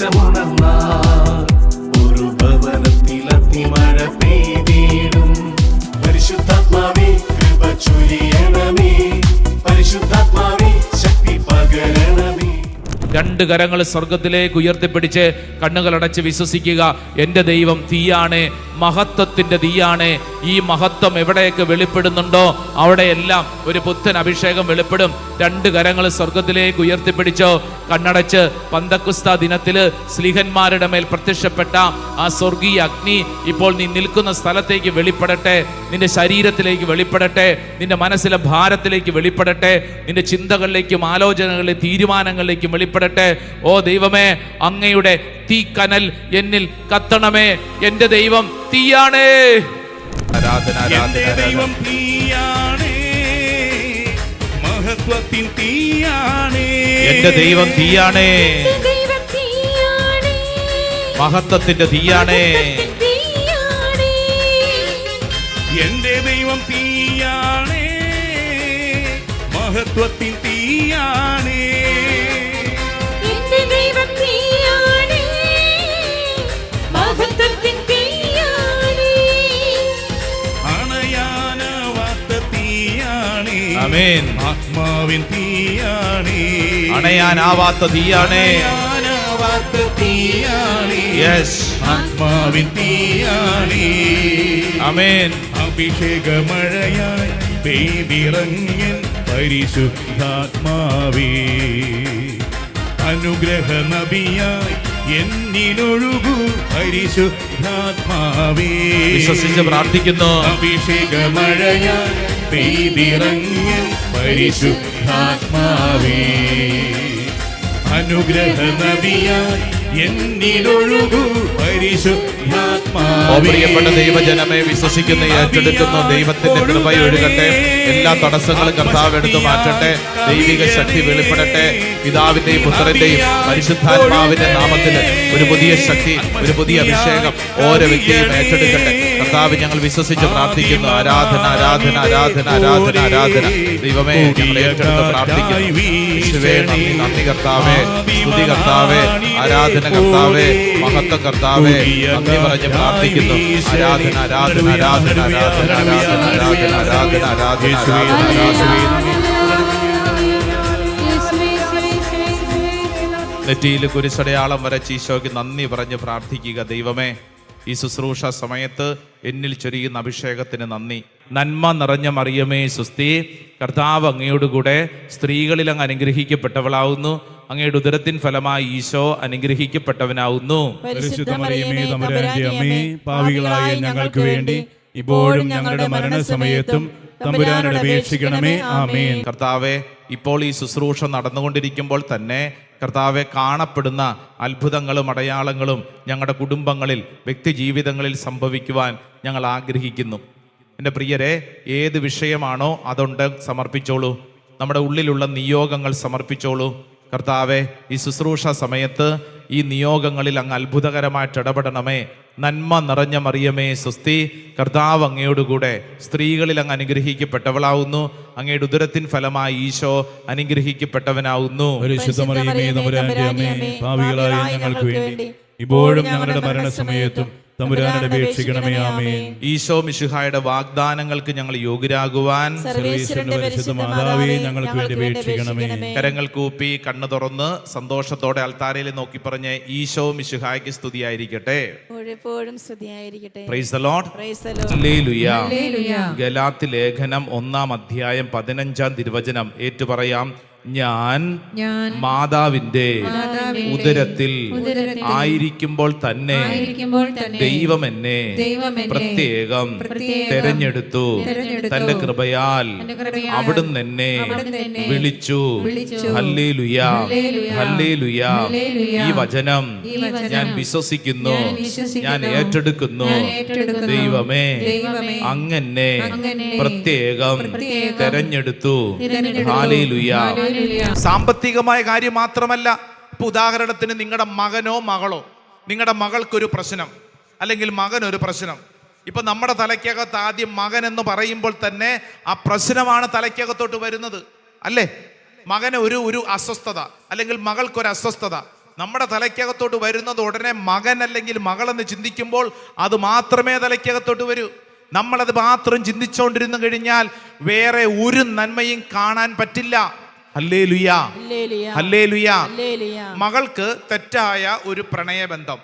தேசம் உணர்ந்தார் ஒரு பவனத்தில் രണ്ട് കരങ്ങൾ സ്വർഗത്തിലേക്ക് ഉയർത്തിപ്പിടിച്ച് കണ്ണുകളടച്ച് വിശ്വസിക്കുക. എന്റെ ദൈവം തീയാണ് മഹത്വത്തിന്റെ തീയാണ്. ഈ മഹത്വം എവിടെയൊക്കെ വെളിപ്പെടുന്നുണ്ടോ അവിടെയെല്ലാം ഒരു പുത്തൻ അഭിഷേകം വെളിപ്പെടും. രണ്ട് കരങ്ങൾ സ്വർഗത്തിലേക്ക് ഉയർത്തിപ്പിടിച്ചോ കണ്ണടച്ച് പന്തക്കുസ്ത ദിനത്തിൽ സ്ലിഹന്മാരുടെ മേൽ പ്രത്യക്ഷപ്പെട്ട ആ സ്വർഗീയ അഗ്നി ഇപ്പോൾ നീ നിൽക്കുന്ന സ്ഥലത്തേക്ക് വെളിപ്പെടട്ടെ നിന്റെ ശരീരത്തിലേക്ക് വെളിപ്പെടട്ടെ നിന്റെ മനസ്സിലെ ഭാരത്തിലേക്ക് വെളിപ്പെടട്ടെ നിന്റെ ചിന്തകളിലേക്കും ആലോചനകളിലേക്കും തീരുമാനങ്ങളിലേക്കും വെളിപ്പെടട്ടെ. ഓ ദൈവമേ അങ്ങയുടെ തീ കനൽ എന്നിൽ കത്തണമേ. എന്റെ ദൈവം തീയാണേ. ആരാധന ദൈവം തീയാണേ. മഹത്വത്തിൻ തീയാണേ. എന്റെ ദൈവം തീയാണേ. ദൈവം തീയാണേ. മഹത്വത്തിന്റെ തീയാണേ. തീയാണേ. എന്റെ ദൈവം തീയാണേ. മഹത്വത്തിൻ ആമേൻ. ആത്മാവിൻ തീയാണേ. അണയാനാവാത്ത തീയാണേ. ആത്മാവിൻ തീയാണേ. അമേൻ അഭിഷേകമഴയായി പെയ്തിറങ്ങിയൻ പരിശുദ്ധാത്മാവേ. അനുഗ്രഹ നബിയായി എന്നിലൊഴുകൂ പരിശുദ്ധാത്മാവേ. വിശ്വസിച്ച് പ്രാർത്ഥിക്കുന്നു. അഭിഷേകമഴയായി പെയ്തിറങ്ങിയൻ പരിശുദ്ധാത്മാവേ. അനുഗ്രഹ പ്രിയപ്പെട്ട ദൈവജനമെ വിശ്വസിക്കുന്ന ഏറ്റെടുക്കുന്ന ദൈവത്തിന്റെ കൃപ ഒഴുകട്ടെ. എല്ലാ തടസ്സങ്ങളും കർത്താവ് എടുത്തു മാറ്റട്ടെ. ദൈവിക ശക്തി വെളിപ്പെടട്ടെ. പിതാവിന്റെയും പുത്രന്റെയും പരിശുദ്ധാത്മാവിന്റെ നാമത്തിൽ ഒരു പുതിയ ശക്തി ഒരു പുതിയ അഭിഷേകം ഓരോ വ്യക്തിയും ഏറ്റെടുക്കട്ടെ. കർത്താവ് ഞങ്ങൾ വിശ്വസിച്ച് പ്രാർത്ഥിക്കുന്നു. ആരാധന ആരാധന ആരാധന ആരാധന ആരാധന. ദൈവമേ ഞങ്ങൾ ഏറ്റെടുത്ത് പ്രാർത്ഥിക്കുന്നു. നന്ദി കർത്താവേ. സ്തുതി കർത്താവേ. ആരാധന കർത്താവേ. മഹത്വ കർത്താവേ. നന്ദി പറഞ്ഞ് പ്രാർത്ഥിക്കുന്നു. ആരാധന ആരാധന ആരാധന ആരാധന ആരാധന ആരാധന ആരാധന ആരാധന ആരാധന നെറ്റിയിൽ കുരിശടയാളം വരച്ച് ഈശോയ്ക്ക് നന്ദി പറഞ്ഞ് പ്രാർത്ഥിക്കുക. ദൈവമേ ഈ ശുശ്രൂഷ സമയത്ത് എന്നിൽ ചൊരിയുന്ന അഭിഷേകത്തിന് നന്ദി. നന്മ നിറഞ്ഞ മറിയമേ സുസ്തി കർത്താവ് അങ്ങയോടുകൂടെ സ്ത്രീകളിൽ അങ്ങ് അനുഗ്രഹിക്കപ്പെട്ടവളാവുന്നു. അങ്ങയുടെ ഉദരത്തിൻ ഫലമായി ഈശോ അനുഗ്രഹിക്കപ്പെട്ടവനാവുന്നു. പാവികളായ ഞങ്ങൾക്ക് വേണ്ടി ഇപ്പോഴും ഞങ്ങളുടെ മരണസമയത്തും തമ്പുരാനോട് അപേക്ഷിക്കണമേ. ആമേൻ. കർത്താവെ ഇപ്പോൾ ഈ ശുശ്രൂഷ നടന്നുകൊണ്ടിരിക്കുമ്പോൾ തന്നെ കർത്താവെ കാണപ്പെടുന്ന അത്ഭുതങ്ങളും അടയാളങ്ങളും ഞങ്ങളുടെ കുടുംബങ്ങളിൽ വ്യക്തിജീവിതങ്ങളിൽ സംഭവിക്കുവാൻ ഞങ്ങൾ ആഗ്രഹിക്കുന്നു. എന്റെ പ്രിയരെ ഏത് വിഷയമാണോ അതുണ്ട് സമർപ്പിച്ചോളൂ. നമ്മുടെ ഉള്ളിലുള്ള നിയോഗങ്ങൾ സമർപ്പിച്ചോളൂ. കർത്താവെ ഈ ശുശ്രൂഷ സമയത്ത് ഈ നിയോഗങ്ങളിൽ അങ്ങ് അത്ഭുതകരമായിട്ട് ഇടപെടണമേ. നന്മ നിറഞ്ഞ മറിയമേ സ്വസ്തി കർത്താവ് അങ്ങയോടുകൂടെ സ്ത്രീകളിൽ അങ്ങ് അനുഗ്രഹിക്കപ്പെട്ടവളാവുന്നു. അങ്ങയുടെ ഉദരത്തിൻ ഫലമായി ഈശോ അനുഗ്രഹിക്കപ്പെട്ടവനാവുന്നു. ഞങ്ങൾക്ക് വേണ്ടി ഇപ്പോഴും ഞങ്ങളുടെ മരണസമയത്തും തമ്പുരാനോട് വീക്ഷിക്കണമേ ആമേ ഈശോ മിശുഹായുടെ വാഗ്ദാനങ്ങൾക്ക് ഞങ്ങൾ യോഗ്യരാകുവാൻ പരിശുദ്ധ മാതാവേ ഞങ്ങൾക്ക് വേണ്ടി വീക്ഷിക്കണമേ കരങ്ങൾ കൂപ്പി കണ്ണു തുറന്ന് സന്തോഷത്തോടെ അൽത്താരയിൽ നോക്കി പറഞ്ഞ് ഈശോ മിശുഹായ്ക്ക് സ്തുതിയായിരിക്കട്ടെ. എപ്പോഴും സ്തുതിയായിരിക്കട്ടെ. Praise the lord Praise hallelujah. ഗലാത്തി ലേഖനം ഒന്നാം അധ്യായം പതിനഞ്ചാം തിരുവചനം. ഏറ്റുപറയാം. ഞാൻ മാതാവിന്റെ ഉദരത്തിൽ ആയിരിക്കുമ്പോൾ തന്നെ ദൈവം എന്നെ പ്രത്യേകം തെരഞ്ഞെടുത്തു. തന്റെ കൃപയാൽ അവിടുന്ന് എന്നെ വിളിച്ചു. ഈ വചനം ഞാൻ വിശ്വസിക്കുന്നു. ഞാൻ ഏറ്റെടുക്കുന്നു. ദൈവമേ അങ്ങനെ പ്രത്യേകം തെരഞ്ഞെടുത്തു. ഹാലേലുയാ സാമ്പത്തികമായ കാര്യം മാത്രമല്ല ഇപ്പൊ ഉദാഹരണത്തിന് നിങ്ങളുടെ മകനോ മകളോ നിങ്ങളുടെ മകൾക്കൊരു പ്രശ്നം അല്ലെങ്കിൽ മകനൊരു പ്രശ്നം. ഇപ്പൊ നമ്മുടെ തലയ്ക്കകത്ത് ആദ്യം മകൻ എന്ന് പറയുമ്പോൾ തന്നെ ആ പ്രശ്നമാണ് തലയ്ക്കകത്തോട്ട് വരുന്നത് അല്ലേ? മകന് ഒരു ഒരു അസ്വസ്ഥത അല്ലെങ്കിൽ മകൾക്കൊരു അസ്വസ്ഥത. നമ്മുടെ തലയ്ക്കകത്തോട്ട് വരുന്നത് ഉടനെ മകൻ അല്ലെങ്കിൽ മകളെന്ന് ചിന്തിക്കുമ്പോൾ അത് മാത്രമേ തലയ്ക്കകത്തോട്ട് വരൂ. നമ്മളത് മാത്രം ചിന്തിച്ചുകൊണ്ടിരുന്നു കഴിഞ്ഞാൽ വേറെ ഒരു നന്മയും കാണാൻ പറ്റില്ല. മകൾക്ക് തെറ്റായ ഒരു പ്രണയബന്ധം.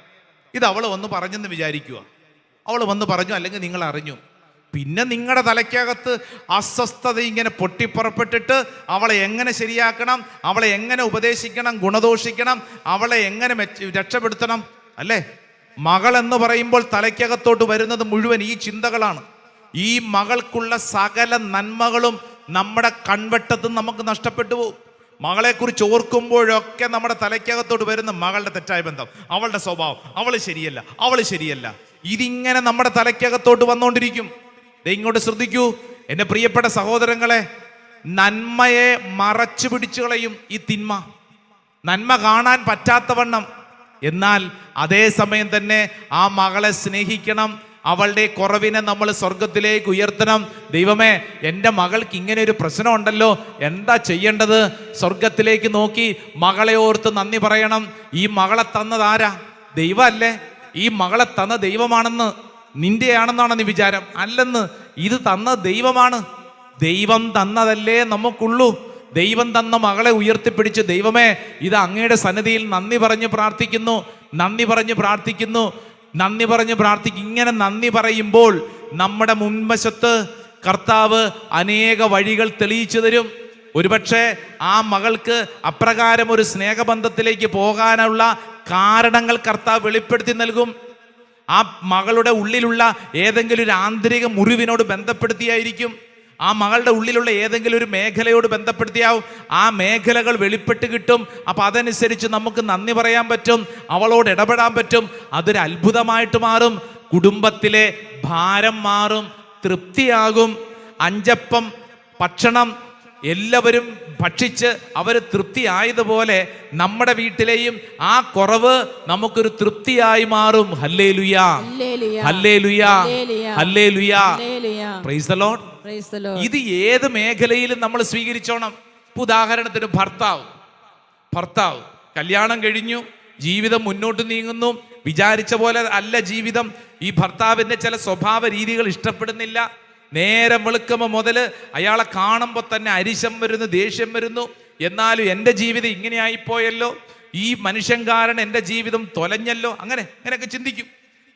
ഇത് അവൾ വന്ന് പറഞ്ഞെന്ന് വിചാരിക്കുക അവൾ വന്ന് പറഞ്ഞു അല്ലെങ്കിൽ നിങ്ങൾ അറിഞ്ഞു. പിന്നെ നിങ്ങളുടെ തലയ്ക്കകത്ത് അസ്വസ്ഥത ഇങ്ങനെ പൊട്ടിപ്പുറപ്പെട്ടിട്ട് അവളെ എങ്ങനെ ശരിയാക്കണം അവളെ എങ്ങനെ ഉപദേശിക്കണം ഗുണദോഷിക്കണം അവളെ എങ്ങനെ രക്ഷപ്പെടുത്തണം അല്ലേ? മകൾ എന്ന് പറയുമ്പോൾ തലയ്ക്കകത്തോട്ട് വരുന്നത് മുഴുവൻ ഈ ചിന്തകളാണ്. ഈ മകൾക്കുള്ള സകല നന്മകളും നമ്മുടെ കൺവെട്ടത്ത് നമുക്ക് നഷ്ടപ്പെട്ടു പോകും മകളെക്കുറിച്ച് ഓർക്കുമ്പോഴൊക്കെ നമ്മുടെ തലയ്ക്കകത്തോട്ട് വരുന്ന മകളുടെ തെറ്റായ ബന്ധം. അവളുടെ സ്വഭാവം. അവൾ ശരിയല്ല. അവൾ ശരിയല്ല. ഇതിങ്ങനെ നമ്മുടെ തലയ്ക്കകത്തോട്ട് വന്നുകൊണ്ടിരിക്കും ഇങ്ങോട്ട് ശ്രദ്ധിക്കൂ. എന്റെ പ്രിയപ്പെട്ട സഹോദരങ്ങളെ നന്മയെ മറച്ചു പിടിച്ചു കളയും ഈ തിന്മ. നന്മ കാണാൻ പറ്റാത്തവണ്ണം എന്നാൽ അതേ സമയം തന്നെ ആ മകളെ സ്നേഹിക്കണം. അവളുടെ കുറവിനെ നമ്മൾ സ്വർഗത്തിലേക്ക് ഉയർത്തണം. ദൈവമേ എന്റെ മകൾക്ക് ഇങ്ങനെ ഒരു പ്രശ്നം ഉണ്ടല്ലോ. എന്താ ചെയ്യേണ്ടത്? സ്വർഗത്തിലേക്ക് നോക്കി മകളെ ഓർത്ത് നന്ദി പറയണം. ഈ മകളെ തന്നത് ആരാ? ദൈവമല്ലേ. ഈ മകളെ തന്ന ദൈവമാണെന്ന് നിന്റെയാണെന്നാണ് നീ വിചാരം. അല്ലെന്ന് ഇത് തന്ന ദൈവമാണ്. ദൈവം തന്നതല്ലേ നമുക്കുള്ളൂ. ദൈവം തന്ന മകളെ ഉയർത്തിപ്പിടിച്ച് ദൈവമേ ഇത് അങ്ങയുടെ സന്നിധിയിൽ നന്ദി പറഞ്ഞ് പ്രാർത്ഥിക്കുന്നു. നന്ദി പറഞ്ഞ് പ്രാർത്ഥിക്കുന്നു. നന്ദി പറഞ്ഞ് പ്രാർത്ഥിക്കും. ഇങ്ങനെ നന്ദി പറയുമ്പോൾ നമ്മുടെ മുൻവശത്ത് കർത്താവ് അനേക വഴികൾ തെളിയിച്ചു തരും. ഒരുപക്ഷെ ആ മകൾക്ക് അപ്രകാരം ഒരു സ്നേഹബന്ധത്തിലേക്ക് പോകാനുള്ള കാരണങ്ങൾ കർത്താവ് വെളിപ്പെടുത്തി നൽകും. ആ മകളുടെ ഉള്ളിലുള്ള ഏതെങ്കിലും ഒരു ആന്തരിക മുറിവിനോട് ബന്ധപ്പെടുത്തിയായിരിക്കും. ആ മകളുടെ ഉള്ളിലുള്ള ഏതെങ്കിലും ഒരു മേഖലയോട് ബന്ധപ്പെടുത്തിയാവും. ആ മേഖലകൾ വെളിപ്പെട്ട് കിട്ടും. അപ്പം അതനുസരിച്ച് നമുക്ക് നന്ദി പറയാൻ പറ്റും. അവളോട് ഇടപെടാൻ പറ്റും. അതൊരു അത്ഭുതമായിട്ട് മാറും. കുടുംബത്തിലെ ഭാരം മാറും. തൃപ്തിയാകും. അഞ്ചപ്പം ഭക്ഷണം എല്ലാവരും ഭക്ഷിച്ച് അവർ തൃപ്തിയായതുപോലെ നമ്മുടെ വീട്ടിലെയും ആ കുറവ് നമുക്കൊരു തൃപ്തിയായി മാറും. ഹല്ലേ ലുയാ ഹല്ലേലൂയ. ഹല്ലേ ലുയാ ഹല്ലേലൂയ. ഹല്ലേ ലുയാ ഹല്ലേലൂയ. പ്രൈസ്. ഇത് ഏത് മേഖലയിലും നമ്മൾ സ്വീകരിച്ചോണം. ഉദാഹരണത്തിന് ഭർത്താവ്. ഭർത്താവ് കല്യാണം കഴിഞ്ഞു ജീവിതം മുന്നോട്ട് നീങ്ങുന്നു. വിചാരിച്ച പോലെ അല്ല ജീവിതം. ഈ ഭർത്താവിന്റെ ചില സ്വഭാവ രീതികൾ ഇഷ്ടപ്പെടുന്നില്ല. നേരം വെളുക്കുമ്പോൾ മുതൽ അയാളെ കാണുമ്പോൾ തന്നെ അരിശം വരുന്നു ദേഷ്യം വരുന്നു. എന്നാലും എന്റെ ജീവിതം ഇങ്ങനെയായിപ്പോയല്ലോ. ഈ മനുഷ്യൻ കാരണം എന്റെ ജീവിതം തൊലഞ്ഞല്ലോ. അങ്ങനെ അങ്ങനെയൊക്കെ ചിന്തിക്കും.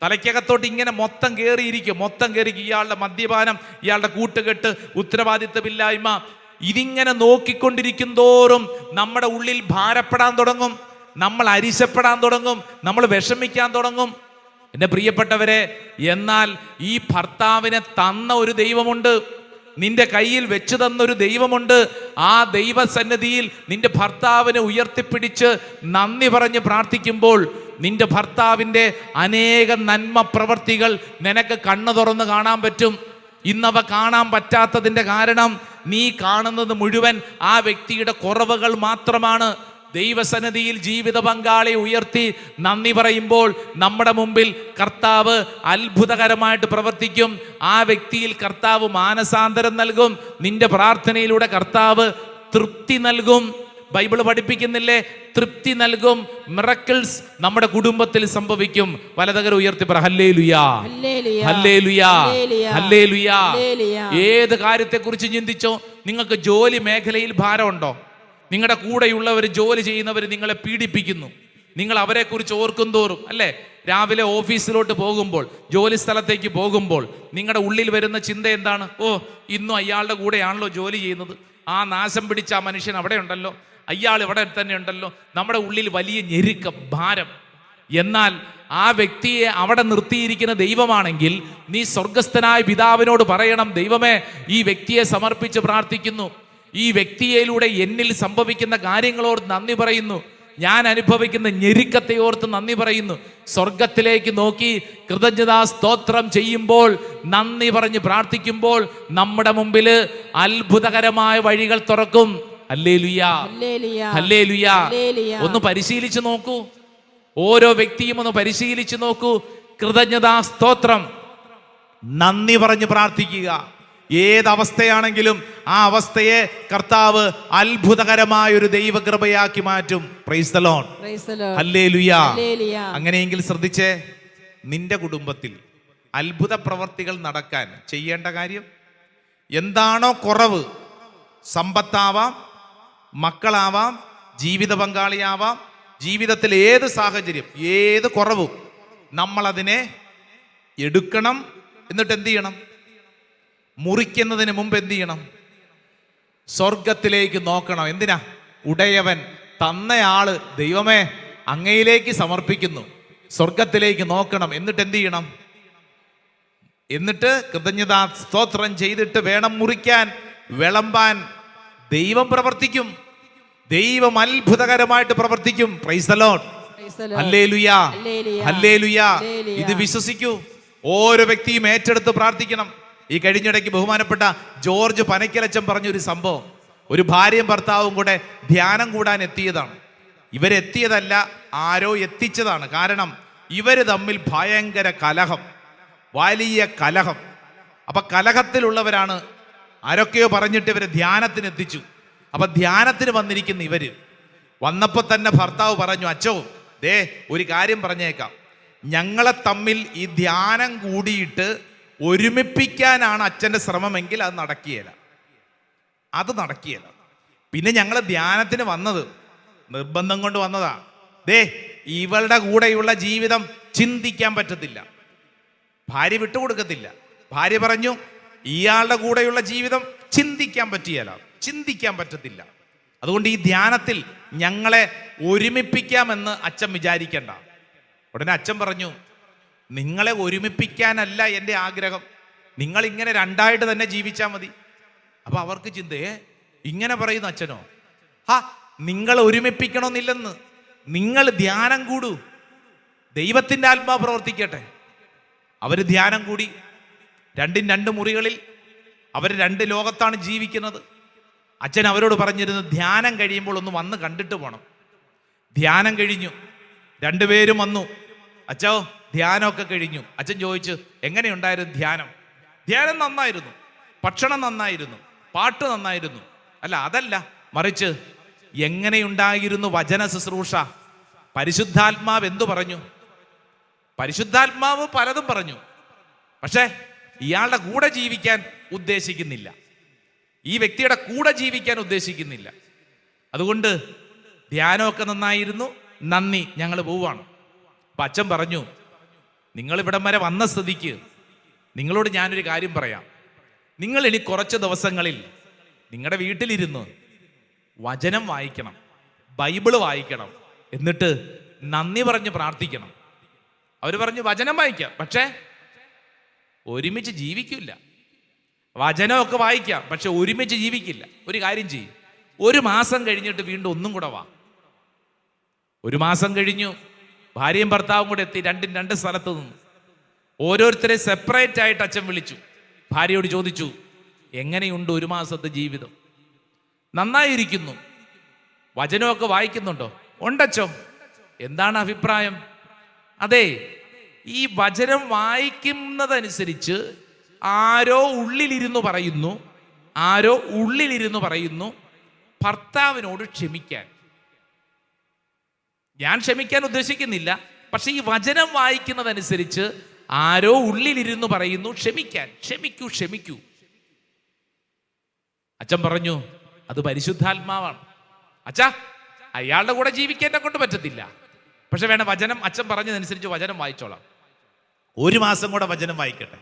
തലയ്ക്കകത്തോട്ട് ഇങ്ങനെ മൊത്തം കയറിയിരിക്കും മൊത്തം കയറി ഇയാളുടെ മദ്യപാനം ഇയാളുടെ കൂട്ടുകെട്ട് ഉത്തരവാദിത്തമില്ലായ്മ. ഇതിങ്ങനെ നോക്കിക്കൊണ്ടിരിക്കും തോറും നമ്മുടെ ഉള്ളിൽ ഭാരപ്പെടാൻ തുടങ്ങും. നമ്മൾ അരിശപ്പെടാൻ തുടങ്ങും. നമ്മൾ വിഷമിക്കാൻ തുടങ്ങും. എന്റെ പ്രിയപ്പെട്ടവരെ എന്നാൽ ഈ ഭർത്താവിനെ തന്ന ഒരു ദൈവമുണ്ട്. നിന്റെ കയ്യിൽ വെച്ചു തന്നൊരു ദൈവമുണ്ട്. ആ ദൈവസന്നിധിയിൽ നിന്റെ ഭർത്താവിനെ ഉയർത്തിപ്പിടിച്ച് നന്ദി പറഞ്ഞ് പ്രാർത്ഥിക്കുമ്പോൾ നിന്റെ ഭർത്താവിന്റെ അനേക നന്മ പ്രവർത്തികൾ നിനക്ക് കണ്ണു തുറന്ന് കാണാൻ പറ്റും. ഇന്നവ കാണാൻ പറ്റാത്തതിന്റെ കാരണം നീ കാണുന്നത് മുഴുവൻ ആ വ്യക്തിയുടെ കുറവുകൾ മാത്രമാണ്. ദൈവസന്നിധിയിൽ ജീവിത പങ്കാളി ഉയർത്തി നന്ദി പറയുമ്പോൾ നമ്മുടെ മുമ്പിൽ കർത്താവ് അത്ഭുതകരമായിട്ട് പ്രവർത്തിക്കും. ആ വ്യക്തിയിൽ കർത്താവ് മാനസാന്തരം നൽകും. നിന്റെ പ്രാർത്ഥനയിലൂടെ കർത്താവ് തൃപ്തി നൽകും. ബൈബിൾ പഠിപ്പിക്കുന്നില്ലേ? തൃപ്തി നൽകും. മിറക്കിൾസ് നമ്മുടെ കുടുംബത്തിൽ സംഭവിക്കും. വലതകർ ഉയർത്തി ഏത് കാര്യത്തെക്കുറിച്ച് ചിന്തിച്ചോ? നിങ്ങൾക്ക് ജോലി മേഖലയിൽ ഭാരമുണ്ടോ? നിങ്ങളുടെ കൂടെയുള്ളവർ ജോലി ചെയ്യുന്നവർ നിങ്ങളെ പീഡിപ്പിക്കുന്നു. നിങ്ങൾ അവരെക്കുറിച്ച് ഓർക്കും തോറും അല്ലേ? രാവിലെ ഓഫീസിലോട്ട് പോകുമ്പോൾ ജോലി സ്ഥലത്തേക്ക് പോകുമ്പോൾ നിങ്ങളുടെ ഉള്ളിൽ വരുന്ന ചിന്ത എന്താണ്? ഓ ഇന്നും അയാളുടെ കൂടെയാണല്ലോ ജോലി ചെയ്യുന്നത്. ആ നാശം പിടിച്ച ആ മനുഷ്യൻ അവിടെ ഉണ്ടല്ലോ. അയാൾ ഇവിടെ തന്നെ ഉണ്ടല്ലോ. നമ്മുടെ ഉള്ളിൽ വലിയ ഞെരുക്കം ഭാരം. എന്നാൽ ആ വ്യക്തിയെ അവിടെ നിർത്തിയിരിക്കുന്ന ദൈവമാണെങ്കിൽ നീ സ്വർഗസ്ഥനായ പിതാവിനോട് പറയണം ദൈവമേ ഈ വ്യക്തിയെ സമർപ്പിച്ച് പ്രാർത്ഥിക്കുന്നു. ഈ വ്യക്തിയിലൂടെ എന്നിൽ സംഭവിക്കുന്ന കാര്യങ്ങളോട് നന്ദി പറയുന്നു. ഞാൻ അനുഭവിക്കുന്ന ഞെരുക്കത്തെ ഓർത്ത് നന്ദി പറയുന്നു. സ്വർഗത്തിലേക്ക് നോക്കി കൃതജ്ഞതാ സ്തോത്രം ചെയ്യുമ്പോൾ നന്ദി പറഞ്ഞ് പ്രാർത്ഥിക്കുമ്പോൾ നമ്മുടെ മുമ്പിൽ അത്ഭുതകരമായ വഴികൾ തുറക്കും. ഒന്ന് പരിശീലിച്ചു നോക്കൂ. ഓരോ വ്യക്തിയും ഒന്ന് പരിശീലിച്ചു നോക്കൂ. കൃതജ്ഞതാ സ്തോത്രം. നന്ദി പറഞ്ഞ് പ്രാർത്ഥിക്കുക. ഏതവസ്ഥയാണെങ്കിലും ആ അവസ്ഥയെ കർത്താവ് അത്ഭുതകരമായ ഒരു ദൈവകൃപയാക്കി മാറ്റും. Praise the lord. അങ്ങനെയെങ്കിൽ ശ്രദ്ധിച്ചേ നിന്റെ കുടുംബത്തിൽ അത്ഭുത പ്രവർത്തികൾ നടക്കാൻ ചെയ്യേണ്ട കാര്യം എന്താണോ കുറവ് സമ്പത്താവാം മക്കളാവാം ജീവിത പങ്കാളിയാവാം ജീവിതത്തിൽ ഏത് സാഹചര്യം ഏത് കുറവും നമ്മളതിനെ എടുക്കണം എന്നിട്ട് എന്ത് ചെയ്യണം? മുറിക്കുന്നതിന് മുമ്പ് എന്ത് ചെയ്യണം? സ്വർഗത്തിലേക്ക് നോക്കണം. എന്തിനാ? ഉടയവൻ തന്നയാൾ ദൈവമേ അങ്ങയിലേക്ക് സമർപ്പിക്കുന്നു. സ്വർഗത്തിലേക്ക് നോക്കണം. എന്നിട്ട് എന്ത് ചെയ്യണം? എന്നിട്ട് കൃതജ്ഞത സ്തോത്രം ചെയ്തിട്ട് വേണം മുറിക്കാൻ. വിളമ്പാൻ. ദൈവം പ്രവർത്തിക്കും. ദൈവം അത്ഭുതകരമായിട്ട് പ്രവർത്തിക്കും. പ്രൈസലോൺ അല്ലേലുയാ അല്ലേലുയാ. ഇത് വിശ്വസിക്കൂ. ഓരോ വ്യക്തിയും ഏറ്റെടുത്ത് പ്രാർത്ഥിക്കണം. ഈ കഴിഞ്ഞിടയ്ക്ക് ബഹുമാനപ്പെട്ട ജോർജ് പനക്കിലച്ചൻ പറഞ്ഞൊരു സംഭവം. ഒരു ഭാര്യയും ഭർത്താവും കൂടെ ധ്യാനം കൂടാൻ എത്തിയതാണ്. ഇവരെത്തിയതല്ല ആരോ എത്തിച്ചതാണ്. കാരണം ഇവർ തമ്മിൽ ഭയങ്കര കലഹം. വലിയ കലഹം. അപ്പൊ കലഹത്തിലുള്ളവരാണ് ആരൊക്കെയോ പറഞ്ഞിട്ട് ഇവരെ ധ്യാനത്തിന് എത്തിച്ചു അപ്പൊ ധ്യാനത്തിന് വന്നിരിക്കുന്ന ഇവർ. വന്നപ്പോൾ തന്നെ ഭർത്താവ് പറഞ്ഞു അച്ചോ ദേ ഒരു കാര്യം പറഞ്ഞേക്കാം. ഞങ്ങളെ തമ്മിൽ ഈ ധ്യാനം കൂടിയിട്ട് ഒരുമിപ്പിക്കാനാണ് അച്ഛന്റെ ശ്രമമെങ്കിൽ അത് നടക്കുകയില്ല. അത് നടക്കുകയില്ല. പിന്നെ ഞങ്ങൾ ധ്യാനത്തിന് വന്നത് നിർബന്ധം കൊണ്ട് വന്നതാ. ദേ ഇവളുടെ കൂടെയുള്ള ജീവിതം ചിന്തിക്കാൻ പറ്റത്തില്ല. ഭാര്യ വിട്ടുകൊടുക്കത്തില്ല. ഭാര്യ പറഞ്ഞു ഇയാളുടെ കൂടെയുള്ള ജീവിതം ചിന്തിക്കാൻ പറ്റിയല്ല. ചിന്തിക്കാൻ പറ്റത്തില്ല. അതുകൊണ്ട് ഈ ധ്യാനത്തിൽ ഞങ്ങളെ ഒരുമിപ്പിക്കാമെന്ന് അച്ഛൻ വിചാരിക്കണ്ട. ഉടനെ അച്ഛൻ പറഞ്ഞു നിങ്ങളെ ഒരുമിപ്പിക്കാനല്ല എന്റെ ആഗ്രഹം. നിങ്ങൾ ഇങ്ങനെ രണ്ടായിട്ട് തന്നെ ജീവിച്ചാൽ മതി. അപ്പൊ അവർക്ക് ചിന്തയെ ഇങ്ങനെ പറയുന്ന അച്ഛനോ ഹാ നിങ്ങൾ ഒരുമിപ്പിക്കണമെന്നില്ലെന്ന്. നിങ്ങൾ ധ്യാനം കൂടൂ. ദൈവത്തിന്റെ ആത്മാ പ്രവർത്തിക്കട്ടെ. അവർ ധ്യാനം കൂടി. രണ്ടും രണ്ട് മുറികളിൽ അവർ രണ്ട് ലോകത്താണ് ജീവിക്കുന്നത്. അച്ഛൻ അവരോട് പറഞ്ഞിരുന്നു ധ്യാനം കഴിയുമ്പോൾ ഒന്ന് വന്ന് കണ്ടിട്ട് പോകണം ധ്യാനം കഴിഞ്ഞു. രണ്ടുപേരും വന്നു. അച്ഛോ ധ്യാനമൊക്കെ കഴിഞ്ഞു. അച്ഛൻ ചോദിച്ചു എങ്ങനെയുണ്ടായിരുന്നു ധ്യാനം? ധ്യാനം നന്നായിരുന്നു. ഭക്ഷണം നന്നായിരുന്നു. പാട്ട് നന്നായിരുന്നു. അല്ല അതല്ല. മറിച്ച് എങ്ങനെയുണ്ടായിരുന്നു വചന ശുശ്രൂഷ? പരിശുദ്ധാത്മാവ് എന്തു പറഞ്ഞു? പരിശുദ്ധാത്മാവ് പലതും പറഞ്ഞു. പക്ഷേ ഇയാളുടെ കൂടെ ജീവിക്കാൻ ഉദ്ദേശിക്കുന്നില്ല. ഈ വ്യക്തിയുടെ കൂടെ ജീവിക്കാൻ ഉദ്ദേശിക്കുന്നില്ല. അതുകൊണ്ട് ധ്യാനമൊക്കെ നന്നായിരുന്നു. നന്ദി ഞങ്ങൾ പോവാണ് അപ്പൊ അച്ഛൻ പറഞ്ഞു നിങ്ങൾ ഇവിടം വരെ വന്ന സ്ഥിതിക്ക് നിങ്ങളോട് ഞാനൊരു കാര്യം പറയാം. നിങ്ങൾ ഇനി കുറച്ച് ദിവസങ്ങളിൽ നിങ്ങളുടെ വീട്ടിലിരുന്ന് വചനം വായിക്കണം ബൈബിൾ വായിക്കണം എന്നിട്ട് നന്ദി പറഞ്ഞ് പ്രാർത്ഥിക്കണം. അവർ പറഞ്ഞു വചനം വായിക്കാം. പക്ഷേ ഒരുമിച്ച് ജീവിക്കില്ല. വചനമൊക്കെ വായിക്കാം പക്ഷെ ഒരുമിച്ച് ജീവിക്കില്ല. ഒരു കാര്യം ചെയ്യും. ഒരു മാസം കഴിഞ്ഞിട്ട് വീണ്ടും ഒന്നും കൂടെ വാ. ഒരു മാസം കഴിഞ്ഞു ഭാര്യയും ഭർത്താവും കൂടെ എത്തി രണ്ടും രണ്ട് സ്ഥലത്ത് നിന്ന്. ഓരോരുത്തരെ സെപ്പറേറ്റ് ആയിട്ട് അച്ഛൻ വിളിച്ചു. ഭാര്യയോട് ചോദിച്ചു എങ്ങനെയുണ്ട് ഒരു മാസത്തെ ജീവിതം? നന്നായിരിക്കുന്നു. വചനമൊക്കെ വായിക്കുന്നുണ്ടോ? ഉണ്ടച്ചോ? എന്താണ് അഭിപ്രായം? അതെ ഈ വചനം വായിക്കുന്നതനുസരിച്ച് ആരോ ഉള്ളിലിരുന്ന് പറയുന്നു ആരോ ഉള്ളിലിരുന്ന് പറയുന്നു ഭർത്താവിനോട് ക്ഷമിക്കാൻ. ഞാൻ ക്ഷമിക്കാൻ ഉദ്ദേശിക്കുന്നില്ല. പക്ഷെ ഈ വചനം വായിക്കുന്നതനുസരിച്ച് ആരോ ഉള്ളിലിരുന്ന് പറയുന്നു ക്ഷമിക്കാൻ ക്ഷമിക്കൂ ക്ഷമിക്കൂ. അച്ഛൻ പറഞ്ഞു അത് പരിശുദ്ധാത്മാവാണ്. അച്ഛാ അയാളുടെ കൂടെ ജീവിക്കാൻ കൊണ്ട് പറ്റത്തില്ല. പക്ഷെ വേണം വചനം അച്ഛൻ പറഞ്ഞതനുസരിച്ച് വചനം വായിച്ചോളാം. ഒരു മാസം കൂടെ വചനം വായിക്കട്ടെ.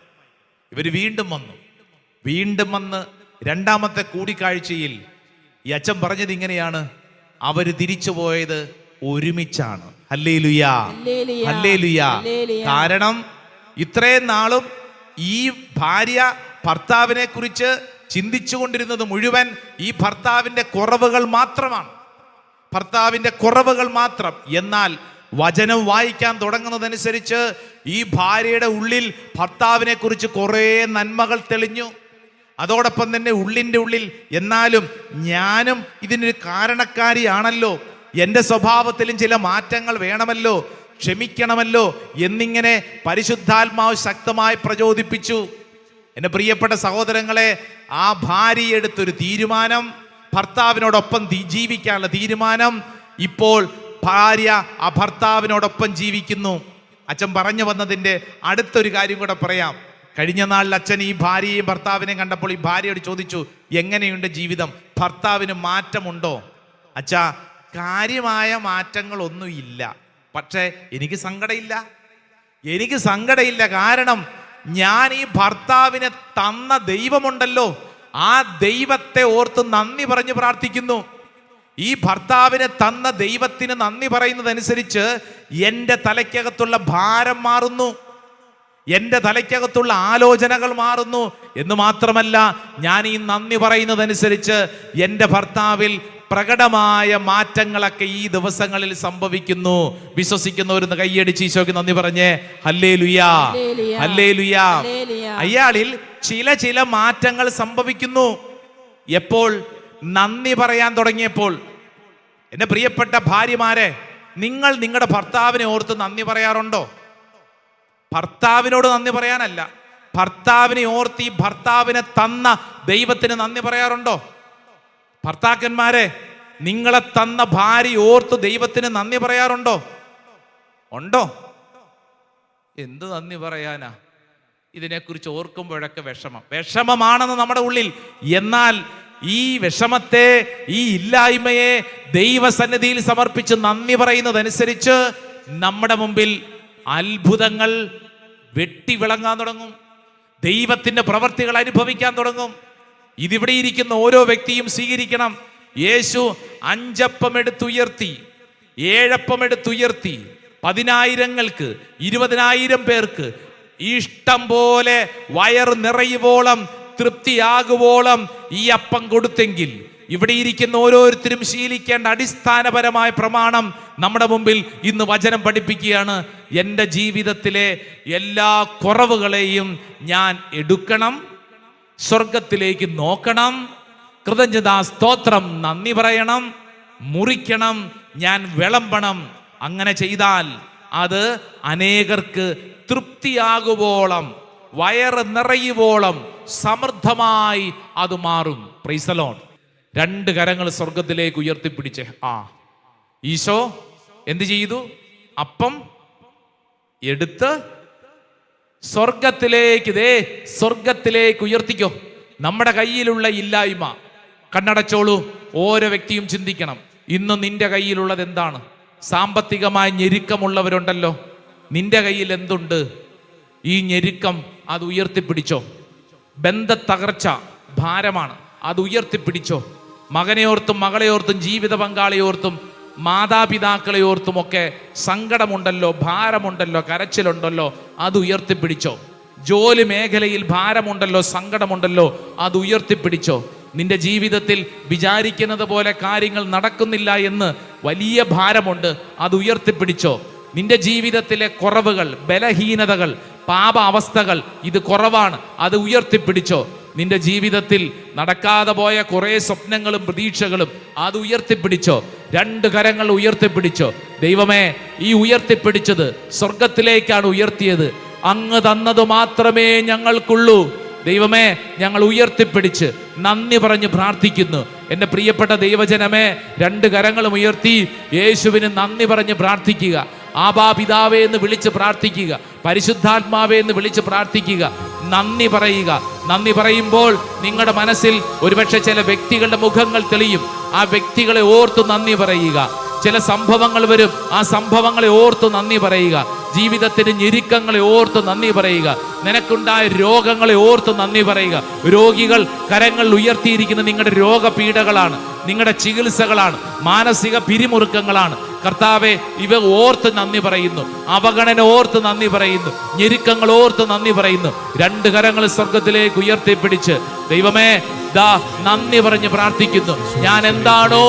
ഇവർ വീണ്ടും വന്നു. വീണ്ടും വന്ന് രണ്ടാമത്തെ കൂടിക്കാഴ്ചയിൽ ഈ അച്ഛൻ പറഞ്ഞത് ഇങ്ങനെയാണ്. അവർ തിരിച്ചു പോയത് ഒരുമിച്ചാണ്. അല്ലേ ലുയാ അല്ലേ ലുയാ കാരണം ഇത്രയും നാളും ഈ ഭാര്യ ഭർത്താവിനെ കുറിച്ച് ചിന്തിച്ചുകൊണ്ടിരുന്നത് മുഴുവൻ ഈ ഭർത്താവിന്റെ കുറവുകൾ മാത്രമാണ്. ഭർത്താവിന്റെ കുറവുകൾ മാത്രം. എന്നാൽ വചനം വായിക്കാൻ തുടങ്ങുന്നതനുസരിച്ച് ഈ ഭാര്യയുടെ ഉള്ളിൽ ഭർത്താവിനെ കുറിച്ച് കുറേ നന്മകൾ തെളിഞ്ഞു. അതോടൊപ്പം തന്നെ ഉള്ളിന്റെ ഉള്ളിൽ എന്നാലും ഞാനും ഇതിനൊരു കാരണക്കാരിയാണല്ലോ. എന്റെ സ്വഭാവത്തിലും ചില മാറ്റങ്ങൾ വേണമല്ലോ ക്ഷമിക്കണമല്ലോ എന്നിങ്ങനെ പരിശുദ്ധാത്മാവ് ശക്തമായി പ്രചോദിപ്പിച്ചു. എന്റെ പ്രിയപ്പെട്ട സഹോദരങ്ങളെ ആ ഭാര്യ എടുത്തൊരു തീരുമാനം ഭർത്താവിനോടൊപ്പം ജീവിക്കാനുള്ള തീരുമാനം ഇപ്പോൾ ഭാര്യ ആ ഭർത്താവിനോടൊപ്പം ജീവിക്കുന്നു. അച്ഛൻ പറഞ്ഞു വന്നതിന്റെ അടുത്തൊരു കാര്യം കൂടെ പറയാം. കഴിഞ്ഞ നാളിൽ അച്ഛൻ ഈ ഭാര്യയും ഭർത്താവിനെയും കണ്ടപ്പോൾ ഈ ഭാര്യയോട് ചോദിച്ചു എങ്ങനെയുണ്ട് ജീവിതം? ഭർത്താവിന് മാറ്റമുണ്ടോ? അച്ഛാ കാര്യമായ മാറ്റങ്ങളൊന്നുമില്ല. പക്ഷേ എനിക്ക് സങ്കടമില്ല. എനിക്ക് സങ്കടമില്ല. കാരണം ഞാൻ ഈ ഭർത്താവിനെ തന്ന ദൈവമുണ്ടല്ലോ. ആ ദൈവത്തെ ഓർത്ത് നന്ദി പറഞ്ഞ് പ്രാർത്ഥിക്കുന്നു. ഈ ഭർത്താവിനെ തന്ന ദൈവത്തിന് നന്ദി പറയുന്നതനുസരിച്ച് എന്റെ തലയ്ക്കകത്തുള്ള ഭാരം മാറുന്നു. എന്റെ തലയ്ക്കകത്തുള്ള ആലോചനകൾ മാറുന്നു. എന്ന് മാത്രമല്ല ഞാൻ ഈ നന്ദി പറയുന്നതനുസരിച്ച് എന്റെ ഭർത്താവിൽ പ്രകടമായ മാറ്റങ്ങളൊക്കെ ഈ ദിവസങ്ങളിൽ സംഭവിക്കുന്നു. വിശ്വസിക്കുന്നവരുന്ന് കൈയടിച്ച് ഈശോയ്ക്ക് നന്ദി പറഞ്ഞേ ഹല്ലേ ലുയാ. ഹല്ലേ ലുയാ. അയാളിൽ ചില ചില മാറ്റങ്ങൾ സംഭവിക്കുന്നു. എപ്പോൾ? നന്ദി പറയാൻ തുടങ്ങിയപ്പോൾ. എന്റെ പ്രിയപ്പെട്ട ഭാര്യമാരെ നിങ്ങൾ നിങ്ങളുടെ ഭർത്താവിനെ ഓർത്ത് നന്ദി പറയാറുണ്ടോ? ഭർത്താവിനോട് നന്ദി പറയാനല്ല. ഭർത്താവിനെ ഓർത്ത് ഈ ഭർത്താവിനെ തന്ന ദൈവത്തിന് നന്ദി പറയാറുണ്ടോ? ഭർത്താക്കന്മാരെ നിങ്ങളെ തന്ന ഭാര്യ ഓർത്ത് ദൈവത്തിന് നന്ദി പറയാറുണ്ടോ? ഉണ്ടോ? എന്ത് നന്ദി പറയാനാ? ഇതിനെക്കുറിച്ച് ഓർക്കുമ്പോഴൊക്കെ വിഷമം. വിഷമമാണെന്ന് നമ്മുടെ ഉള്ളിൽ. എന്നാൽ ഈ വിഷമത്തെ ഈ ഇല്ലായ്മയെ ദൈവസന്നിധിയിൽ സമർപ്പിച്ച് നന്ദി പറയുന്നതനുസരിച്ച് നമ്മുടെ മുമ്പിൽ അത്ഭുതങ്ങൾ വെട്ടി വിളങ്ങാൻ തുടങ്ങും. ദൈവത്തിന്റെ പ്രവർത്തികൾ അനുഭവിക്കാൻ തുടങ്ങും. ഇതിവിടെ ഇരിക്കുന്ന ഓരോ വ്യക്തിയും സ്വീകരിക്കണം. യേശു അഞ്ചപ്പം എടുത്തുയർത്തി ഏഴപ്പം എടുത്തുയർത്തി പതിനായിരങ്ങൾക്ക് ഇരുപതിനായിരം പേർക്ക് ഇഷ്ടം പോലെ വയർ നിറയുവോളം തൃപ്തിയാകുവോളം ഈ അപ്പം കൊടുത്തെങ്കിൽ ഇവിടെ ഇരിക്കുന്ന ഓരോരുത്തരും ശീലിക്കേണ്ട അടിസ്ഥാനപരമായ പ്രമാണം നമ്മുടെ മുമ്പിൽ ഇന്ന് വചനം പഠിപ്പിക്കുകയാണ്. എന്റെ ജീവിതത്തിലെ എല്ലാ കുറവുകളെയും ഞാൻ എടുക്കണം. സ്വർഗത്തിലേക്ക് നോക്കണം. കൃതജ്ഞതാ സ്തോത്രം നന്ദി പറയണം. മുറിക്കണം ഞാൻ വിളമ്പണം. അങ്ങനെ ചെയ്താൽ അത് അനേകർക്ക് തൃപ്തിയാകുവോളം വയറ് നിറയുവോളം സമൃദ്ധമായി അത് മാറും. പ്രൈസലോൺ രണ്ട് കരങ്ങൾ സ്വർഗത്തിലേക്ക് ഉയർത്തിപ്പിടിച്ച്. ആ ഈശോ എന്ത് ചെയ്തു? അപ്പം എടുത്ത് സ്വർഗത്തിലേക്ക് ദേ സ്വർഗത്തിലേക്ക് ഉയർത്തിക്കോ. നമ്മുടെ കയ്യിലുള്ള ഇല്ലായ്മ. കണ്ണടച്ചോളൂ ഓരോ വ്യക്തിയും ചിന്തിക്കണം. ഇന്ന് നിന്റെ കയ്യിലുള്ളത് എന്താണ്? സാമ്പത്തികമായ ഞെരുക്കമുള്ളവരുണ്ടല്ലോ. നിന്റെ കയ്യിൽ എന്തുണ്ട്? ഈ ഞെരുക്കം അത് ഉയർത്തിപ്പിടിച്ചോ. ബന്ധ തകർച്ച ഭാരമാണ്. അത് ഉയർത്തിപ്പിടിച്ചോ. മകനെ ഓർത്തും മകളെ ഓർത്തും ജീവിത പങ്കാളിയെ ഓർത്തും മാതാപിതാക്കളെ ഓർത്തുമൊക്കെ സങ്കടമുണ്ടല്ലോ ഭാരമുണ്ടല്ലോ കരച്ചിലുണ്ടല്ലോ അത് ഉയർത്തിപ്പിടിച്ചോ? ജോലി മേഖലയിൽ ഭാരമുണ്ടല്ലോ സങ്കടമുണ്ടല്ലോ അത് ഉയർത്തിപ്പിടിച്ചോ? നിന്റെ ജീവിതത്തിൽ വിചാരിക്കുന്നത് പോലെ കാര്യങ്ങൾ നടക്കുന്നില്ല എന്ന് വലിയ ഭാരമുണ്ട് അത് ഉയർത്തിപ്പിടിച്ചോ? നിന്റെ ജീവിതത്തിലെ കുറവുകൾ ബലഹീനതകൾ പാപ അവസ്ഥകൾ ഇത് കുറവാണ് അത് ഉയർത്തിപ്പിടിച്ചോ? നിന്റെ ജീവിതത്തിൽ നടക്കാതെ പോയ കുറേ സ്വപ്നങ്ങളും പ്രതീക്ഷകളും അത് ഉയർത്തിപ്പിടിച്ചോ? രണ്ട് കരങ്ങൾ ഉയർത്തിപ്പിടിച്ചോ. ദൈവമേ ഈ ഉയർത്തിപ്പിടിച്ചത് സ്വർഗത്തിലേക്കാണ് ഉയർത്തിയത്. അങ്ങ് തന്നത് മാത്രമേ ഞങ്ങൾക്കുള്ളൂ. ദൈവമേ ഞങ്ങൾ ഉയർത്തിപ്പിടിച്ച് നന്ദി പറഞ്ഞ് പ്രാർത്ഥിക്കുന്നു. എന്റെ പ്രിയപ്പെട്ട ദൈവജനമേ രണ്ട് കരങ്ങളും ഉയർത്തി യേശുവിന് നന്ദി പറഞ്ഞ് പ്രാർത്ഥിക്കുക. ആബാ പിതാവേ എന്ന് വിളിച്ച് പ്രാർത്ഥിക്കുക പരിശുദ്ധാത്മാവേ എന്ന് വിളിച്ച് പ്രാർത്ഥിക്കുക നന്ദി പറയുക. നന്ദി പറയുമ്പോൾ നിങ്ങളുടെ മനസ്സിൽ ഒരുപക്ഷെ ചില വ്യക്തികളുടെ മുഖങ്ങൾ തെളിയും. ആ വ്യക്തികളെ ഓർത്ത് നന്ദി പറയുക. ചില സംഭവങ്ങൾ വരും ആ സംഭവങ്ങളെ ഓർത്ത് നന്ദി പറയുക. ജീവിതത്തിന്റെ ഞെരുക്കങ്ങളെ ഓർത്ത് നന്ദി പറയുക. നിനക്കുണ്ടായ രോഗങ്ങളെ ഓർത്ത് നന്ദി പറയുക. രോഗികൾ കരങ്ങൾ ഉയർത്തിയിരിക്കുന്ന നിങ്ങളുടെ രോഗപീഠകളാണ് നിങ്ങളുടെ ചികിത്സകളാണ് മാനസിക പിരിമുറുക്കങ്ങളാണ്. കർത്താവെ ഇവ ഓർത്ത് നന്ദി പറയുന്നു. അവഗണന ഓർത്ത് നന്ദി പറയുന്നു. ഞെരുക്കങ്ങൾ ഓർത്ത് നന്ദി പറയുന്നു. രണ്ട് കരങ്ങൾ സ്വർഗത്തിലേക്ക് ഉയർത്തിപ്പിടിച്ച് ദൈവമേ ദാ നന്ദി പറഞ്ഞ് പ്രാർത്ഥിക്കുന്നു. ഞാൻ എന്താണോ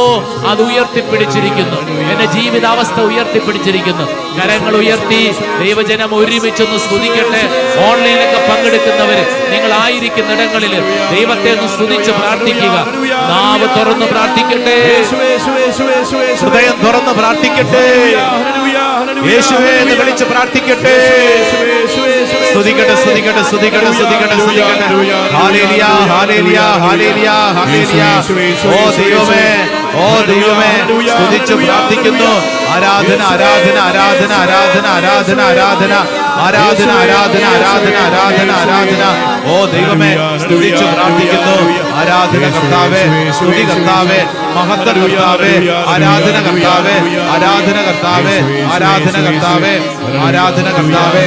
അത് ഉയർത്തിപ്പിടിച്ചിരിക്കുന്നു. എന്റെ ജീവിതാവസ്ഥ ഉയർത്തിപ്പിടിച്ചിരിക്കുന്നു. കരങ്ങൾ ഉയർത്തി ദൈവജനം ഒരുമിച്ചൊന്ന് സ്തുതിക്കട്ടെ. ഓൺലൈനിലൊക്കെ പങ്കെടുക്കുന്നവർ നിങ്ങൾ ആയിരിക്കുന്ന ഇടങ്ങളിൽ ദൈവത്തെ ഒന്ന് സ്തുതിച്ച് പ്രാർത്ഥിക്കുക. നാവ് തുറന്ന് പ്രാർത്ഥിക്കട്ടെ. ഹൃദയം തുറന്ന് പ്രാർത്ഥിക്കട്ടെ. യേശുവേ എന്ന് വിളിച്ച് പ്രാർത്ഥിക്കട്ടെ. സ്തുതിക്കട്ടെ സ്തുതിക്കട്ടെ സ്തുതിക്കട്ടെ സ്തുതിക്കട്ടെ സ്തുതിക്കട്ടെ. Hallelujah hallelujah hallelujah hallelujah. ഓ ദൈവമേ ഓ ദൈവമേ സ്തുതിച്ച് പ്രാർത്ഥിക്കുന്നു. ആരാധന ആരാധന ആരാധന ആരാധന ആരാധന ആരാധന. ആരാധന ആരാധന ആരാധന ആരാധന ആരാധന. ഓ ദൈവമേ സ്തുതിച്ചു പ്രാർത്ഥിക്കുന്നു. ആരാധന കർത്താവേ സ്തുതി കർത്താവേ മഹത്വ കർത്താവേ ആരാധന കർത്താവേ ആരാധന കർത്താവേ ആരാധന കർത്താവേ ആരാധന കർത്താവേ.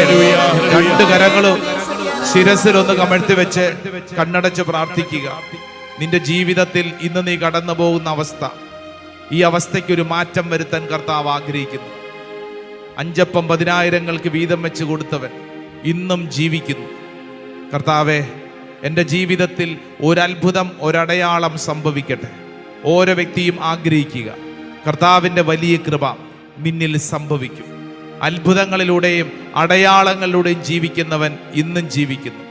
രണ്ട് കരങ്ങളും ശിരസിൽ ഒന്ന് കമഴ്ത്തി വെച്ച് കണ്ണടച്ച് പ്രാർത്ഥിക്കുക. നിന്റെ ജീവിതത്തിൽ ഇന്ന് നീ കടന്നു പോകുന്ന അവസ്ഥ ഈ അവസ്ഥയ്ക്ക് ഒരു മാറ്റം വരുത്താൻ കർത്താവ് ആഗ്രഹിക്കുന്നു. അഞ്ചപ്പം പതിനായിരങ്ങൾക്ക് വീതം വെച്ച് കൊടുത്തവൻ ഇന്നും ജീവിക്കുന്നു. കർത്താവെ എന്റെ ജീവിതത്തിൽ ഒരത്ഭുതം ഒരടയാളം സംഭവിക്കട്ടെ. ഓരോ വ്യക്തിയും ആഗ്രഹിക്കുക കർത്താവിന്റെ വലിയ കൃപ നിന്നിൽ സംഭവിക്കും. അത്ഭുതങ്ങളിലൂടെയും അടയാളങ്ങളിലൂടെയും ജീവിക്കുന്നവൻ ഇന്നും ജീവിക്കുന്നു.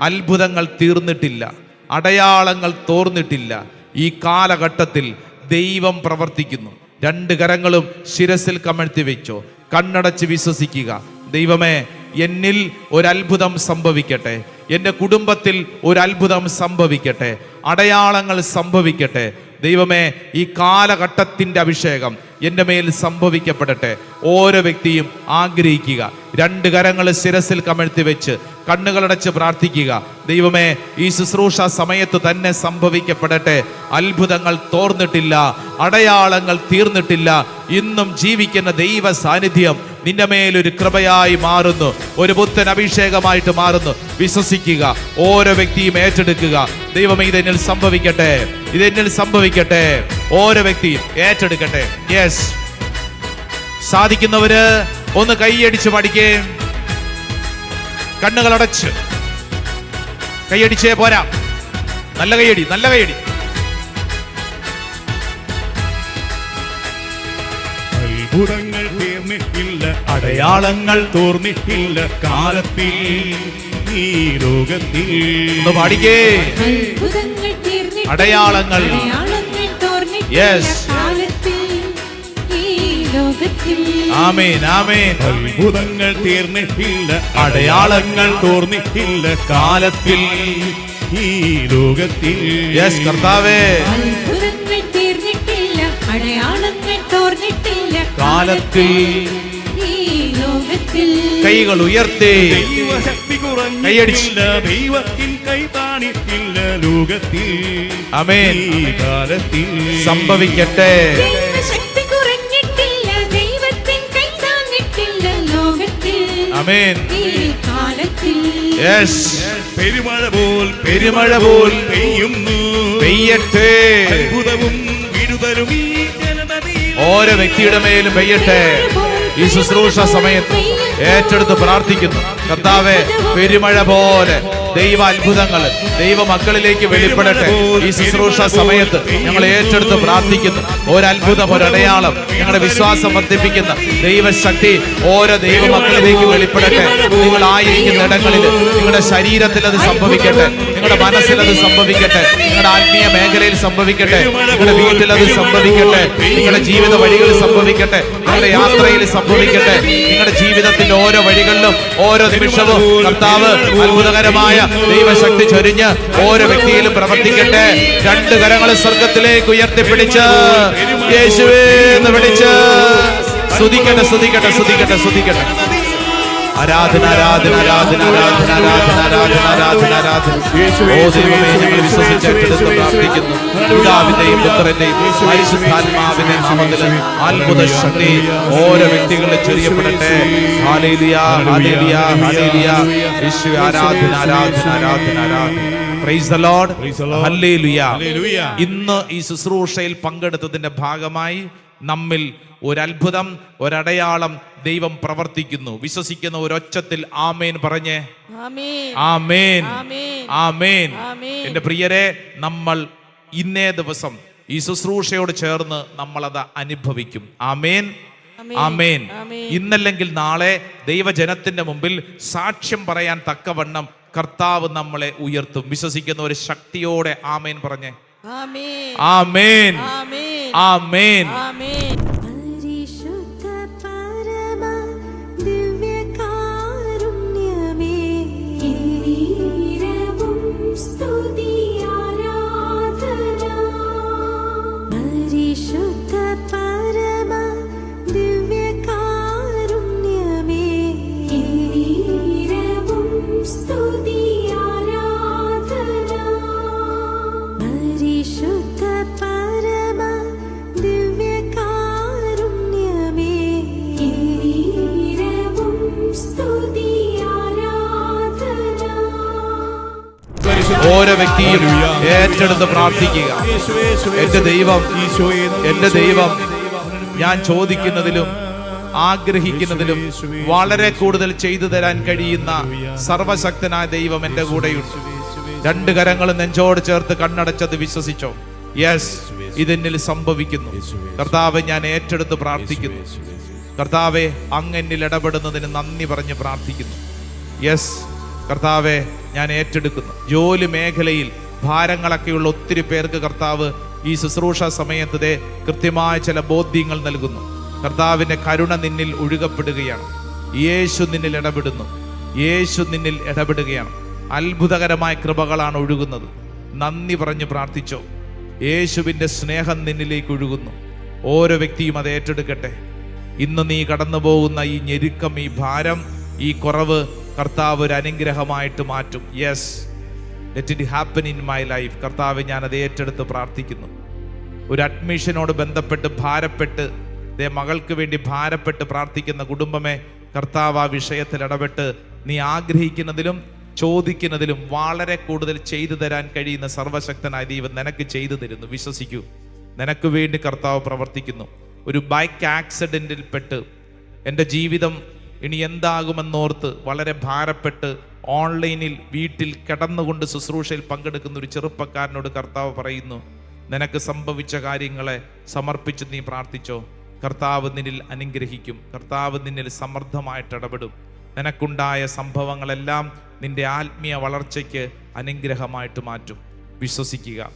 അത്ഭുതങ്ങൾ തീർന്നിട്ടില്ല അടയാളങ്ങൾ തോർന്നിട്ടില്ല. ഈ കാലഘട്ടത്തിൽ ദൈവം പ്രവർത്തിക്കുന്നു. രണ്ട് കരങ്ങളും ശിരസിൽ കമഴ്ത്തി വെച്ചോ കണ്ണടച്ച് വിശ്വസിക്കുക. ദൈവമേ എന്നിൽ ഒരത്ഭുതം സംഭവിക്കട്ടെ. എന്റെ കുടുംബത്തിൽ ഒരത്ഭുതം സംഭവിക്കട്ടെ. അടയാളങ്ങൾ സംഭവിക്കട്ടെ. ദൈവമേ ഈ കാലഘട്ടത്തിന്റെ അഭിഷേകം എന്റെ മേൽ സംഭവിക്കപ്പെടട്ടെ. ഓരോ വ്യക്തിയും ആഗ്രഹിക്കുക. രണ്ട് കരങ്ങൾ ശിരസിൽ കമഴ്ത്തി വെച്ച് കണ്ണുകളടച്ച് പ്രാർത്ഥിക്കുക. ദൈവമേ ഈ ശുശ്രൂഷ സമയത്ത് തന്നെ സംഭവിക്കപ്പെടട്ടെ. അത്ഭുതങ്ങൾ തോർന്നിട്ടില്ല അടയാളങ്ങൾ തീർന്നിട്ടില്ല. ഇന്നും ജീവിക്കുന്ന ദൈവ സാന്നിധ്യം നിന്റെ മേലൊരു കൃപയായി മാറുന്നു. ഒരു പുത്തൻ അഭിഷേകമായിട്ട് മാറുന്നു. വിശ്വസിക്കുക. ഓരോ വ്യക്തിയും ഏറ്റെടുക്കുക. ദൈവമേ ഇതെന്നിൽ സംഭവിക്കട്ടെ. ഇതെന്നിൽ സംഭവിക്കട്ടെ. ഓരോ വ്യക്തിയും ഏറ്റെടുക്കട്ടെ. യെസ് സാധിക്കുന്നവര് ഒന്ന് കൈയടിച്ച് പഠിക്കേ. കണ്ണുകളടച്ച്. കൈയടിച്ചേ പോരാ. നല്ല കൈയടി നല്ല കൈയടി. അത്ഭുതങ്ങൾ തീർന്നിട്ടില്ല അടയാളങ്ങൾ തോർന്നിട്ടില്ല കാലത്തിൽ. ഈ ലോകത്തിൽ പാടിക്കേ. അടയാളങ്ങൾ. ലോകത്തിൽ. ആമേൻ ആമേൻ. അത്ഭുതങ്ങൾ തീർന്നിട്ടില്ല അടയാളങ്ങൾ തോർന്നിട്ടില്ല കാലത്തിൽ. ഈ ലോകത്തിൽ. യെസ് കർത്താവേ. അത്ഭുതങ്ങൾ തീർന്നിട്ടില്ല അടയാളങ്ങൾ തോർന്നിട്ടില്ല കാലത്തിൽ കൈകൾ ഉയർത്തി ദൈവശക്തി കുറഞ്ഞില്ല ദൈവത്തിൻ കൈ താണിട്ടില്ല ലോകത്തിൽ. അമേൻ കാലത്തിൽ സംഭവിക്കട്ടെ. അമേൻ യെസ് പെരുമഴ പോൽ പെരുമഴ പോൽ പെയ്യുന്നു. പെയ്യട്ടെ. അത്ഭുതവും വിടുതലും ഈ ഓരോ വ്യക്തിയുടെ മേലും പെയ്യട്ടെ. ഈ ശുശ്രൂഷ സമയത്ത് ഏറ്റെടുത്ത് പ്രാർത്ഥിക്കുന്നു. കർത്താവെ പെരുമഴ പോലെ ദൈവ അത്ഭുതങ്ങൾ ദൈവ മക്കളിലേക്ക് വെളിപ്പെടട്ടെ. ഈ ശുശ്രൂഷ സമയത്ത് ഞങ്ങൾ ഏറ്റെടുത്ത് പ്രാർത്ഥിക്കുന്നു. ഒരത്ഭുതം ഒരടയാളം ഞങ്ങളുടെ വിശ്വാസം വർദ്ധിപ്പിക്കുന്ന ദൈവശക്തി ഓരോ ദൈവ മക്കളിലേക്ക് വെളിപ്പെടട്ടെ. നിങ്ങൾ ആയിരിക്കുന്ന ഇടങ്ങളിൽ നിങ്ങളുടെ ശരീരത്തിൽ അത് സംഭവിക്കട്ടെ. നിങ്ങളുടെ മനസ്സിൽ അത് സംഭവിക്കട്ടെ. നിങ്ങളുടെ ആത്മീയ മേഖലയിൽ സംഭവിക്കട്ടെ. നിങ്ങളുടെ വീട്ടിൽ അത് സംഭവിക്കട്ടെ. നിങ്ങളുടെ ജീവിത വഴികളിൽ സംഭവിക്കട്ടെ. നിങ്ങളുടെ യാത്രയിൽ സംഭവിക്കട്ടെ. നിങ്ങളുടെ ജീവിതത്തിന്റെ ഓരോ വഴികളിലും ഓരോ നിമിഷവും കർത്താവ് അത്ഭുതകരമായ ദൈവശക്തി ചൊരിഞ്ഞ് ഓരോ വ്യക്തിയിലും പ്രവർത്തിക്കട്ടെ. രണ്ട് കരങ്ങൾ സ്വർഗത്തിലേക്ക് ഉയർത്തിപ്പിടിച്ച് യേശുവേ എന്ന് വിളിച്ച്. സ്തുതിക്കട്ടെ സ്തുതിക്കട്ടെ സ്തുതിക്കട്ടെ സ്തുതിക്കട്ടെ. ആരാധന ആരാധന ആരാധന ആരാധന ആരാധന ആരാധന ആരാധന ആരാധന. ഓ ദൈവമേ ഞങ്ങൾ വിശ്വസിച്ച് ഏറ്റെടുത്ത് പ്രാർത്ഥിക്കുന്നു. പിതാവിന്റെയും പുത്രന്റെയും പരിശുദ്ധാത്മാവിന്റെ നാമത്തിൽ അത്ഭുത ശക്തി ഓരോ വ്യക്തികളിലും ചെറിയപ്പെടട്ടെ. ഹാലേലിയ ഹാലേലിയ ഹാലേലിയ യേശുവേ ആരാധന ആരാധന ആരാധന ആരാധന. ഇന്ന് ഈ ശുശ്രൂഷയിൽ പങ്കെടുത്തതിന്റെ ഭാഗമായി നമ്മിൽ ഒരത്ഭുതം ഒരടയാളം ദൈവം പ്രവർത്തിക്കുന്നു വിശ്വസിക്കുന്ന ഒരൊച്ചത്തിൽ ആമേൻ പറഞ്ഞേ ആമേൻ ആമേൻ. എന്റെ പ്രിയരെ നമ്മൾ ഇന്നേ ദിവസം ഈ ശുശ്രൂഷയോട് ചേർന്ന് നമ്മളത് അനുഭവിക്കും ആമേൻ ആമേൻ. ആമേൻ ആമേൻ. ഇന്നല്ലെങ്കിൽ നാളെ ദൈവജനത്തിന്റെ മുമ്പിൽ സാക്ഷ്യം പറയാൻ തക്കവണ്ണം കർത്താവ് നമ്മളെ ഉയർത്തും വിശ്വസിക്കുന്ന ഒരു ശക്തിയോടെ ആമേൻ പറഞ്ഞേ ആമേൻ ആമേൻ ഓരോ വ്യക്തിയും ഏറ്റെടുത്ത് പ്രാർത്ഥിക്കുക. എന്റെ ദൈവം എന്റെ ദൈവം ഞാൻ ചോദിക്കുന്നതിലും ആഗ്രഹിക്കുന്നതിലും വളരെ കൂടുതൽ ചെയ്തു തരാൻ കഴിയുന്ന സർവശക്തനായ ദൈവം എന്റെ കൂടെയുണ്ട്. രണ്ട് കരങ്ങളും നെഞ്ചോട് ചേർത്ത് കണ്ണടച്ചത് വിശ്വസിച്ചോ? യെസ് ഇതെന്നിൽ സംഭവിക്കുന്നു. കർത്താവ് ഞാൻ ഏറ്റെടുത്ത് പ്രാർത്ഥിക്കുന്നു. കർത്താവെ അങ്ങെന്നിൽ ഇടപെടുന്നതിന് നന്ദി പറഞ്ഞ് പ്രാർത്ഥിക്കുന്നു. യെസ് കർത്താവെ ഞാൻ ഏറ്റെടുക്കുന്നു. ജോലി മേഖലയിൽ ഭാരങ്ങളൊക്കെയുള്ള ഒത്തിരി പേർക്ക് കർത്താവ് ഈ ശുശ്രൂഷ സമയത്ത് കൃത്യമായ ചില ബോധ്യങ്ങൾ നൽകുന്നു. കർത്താവിന്റെ കരുണ നിന്നിൽ ഒഴുകപ്പെടുകയാണ്. യേശു നിന്നിൽ ഇടപെടുന്നു. യേശു നിന്നിൽ ഇടപെടുകയാണ്. അത്ഭുതകരമായ കൃപകളാണ് ഒഴുകുന്നത്. നന്ദി പറഞ്ഞ് പ്രാർത്ഥിച്ചോ. യേശുവിന്റെ സ്നേഹം നിന്നിലേക്ക് ഒഴുകുന്നു. ഓരോ വ്യക്തിയും അത് ഏറ്റെടുക്കട്ടെ. ഇന്ന് നീ കടന്നു പോകുന്ന ഈ ഞെരുക്കം ഈ ഭാരം ഈ കുറവ് കർത്താവ് ഒരു അനുഗ്രഹമായിട്ട് മാറ്റും. Yes let it happen in my life കർത്താവ് ഞാൻ അത് ഏറ്റെടുത്ത് പ്രാർത്ഥിക്കുന്നു. ഒരു അഡ്മിഷനോട് ബന്ധപ്പെട്ട് ഭാരപ്പെട്ട് ദേ മകൾക്ക് വേണ്ടി ഭാരപ്പെട്ട് പ്രാർത്ഥിക്കുന്ന കുടുംബമേ കർത്താവ് ആ വിഷയത്തിൽ ഇടപെട്ട് നീ ആഗ്രഹിക്കുന്നതിലും ചോദിക്കുന്നതിലും വളരെ കൂടുതൽ ചെയ്തു തരാൻ കഴിയുന്ന സർവശക്തനായ ദൈവം നിനക്ക് ചെയ്തു തരുന്നു. വിശ്വസിക്കൂ. നിനക്ക് വേണ്ടി കർത്താവ് പ്രവർത്തിക്കുന്നു. ഒരു ബൈക്ക് ആക്സിഡന്റിൽപ്പെട്ട് എന്റെ ജീവിതം ഇനി എന്താകുമെന്നോർത്ത് വളരെ ഭാരപ്പെട്ട് ഓൺലൈനിൽ വീട്ടിൽ കിടന്നുകൊണ്ട് ശുശ്രൂഷയിൽ പങ്കെടുക്കുന്ന ഒരു ചെറുപ്പക്കാരനോട് കർത്താവ് പറയുന്നു നിനക്ക് സംഭവിച്ച കാര്യങ്ങളെ സമർപ്പിച്ച് നീ പ്രാർത്ഥിച്ചോ. കർത്താവ് നിന്നിൽ അനുഗ്രഹിക്കും. കർത്താവ് നിന്നിൽ സമർത്ഥമായിട്ട് ഇടപെടും. നിനക്കുണ്ടായ സംഭവങ്ങളെല്ലാം നിന്റെ ആത്മീയ വളർച്ചയ്ക്ക് അനുഗ്രഹമായിട്ട് മാറ്റും. വിശ്വസിക്കുക.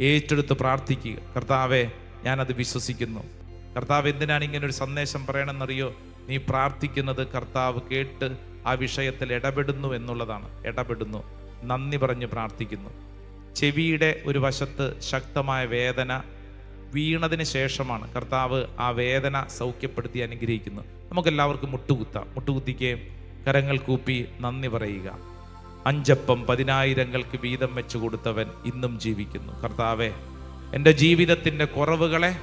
ഏറ്റെടുത്ത് പ്രാർത്ഥിക്കുക. കർത്താവെ ഞാനത് വിശ്വസിക്കുന്നു. കർത്താവ് എന്തിനാണ് ഇങ്ങനെ ഒരു സന്ദേശം പറയണമെന്നറിയോ? നീ പ്രാർത്ഥിക്കുന്നത് കർത്താവ് കേട്ട് ആ വിഷയത്തിൽ ഇടപെടുന്നു എന്നുള്ളതാണ്. ഇടപെടുന്നു. നന്ദി പറഞ്ഞ് പ്രാർത്ഥിക്കുന്നു. ചെവിയുടെ ഒരു വശത്ത് ശക്തമായ വേദന വീണതിന് ശേഷമാണ് കർത്താവ് ആ വേദന സൗഖ്യപ്പെടുത്തി അനുഗ്രഹിക്കുന്നു. നമുക്കെല്ലാവർക്കും മുട്ടുകുത്താം. മുട്ടുകുത്തിക്ക് കരങ്ങൾ കൂപ്പി നന്ദി പറയുക. അഞ്ചപ്പം പതിനായിരങ്ങൾക്ക് വീതം വെച്ചു കൊടുത്തവൻ ഇന്നും ജീവിക്കുന്നു. കർത്താവെ എന്റെ ജീവിതത്തിന്റെ കുറവുകളെ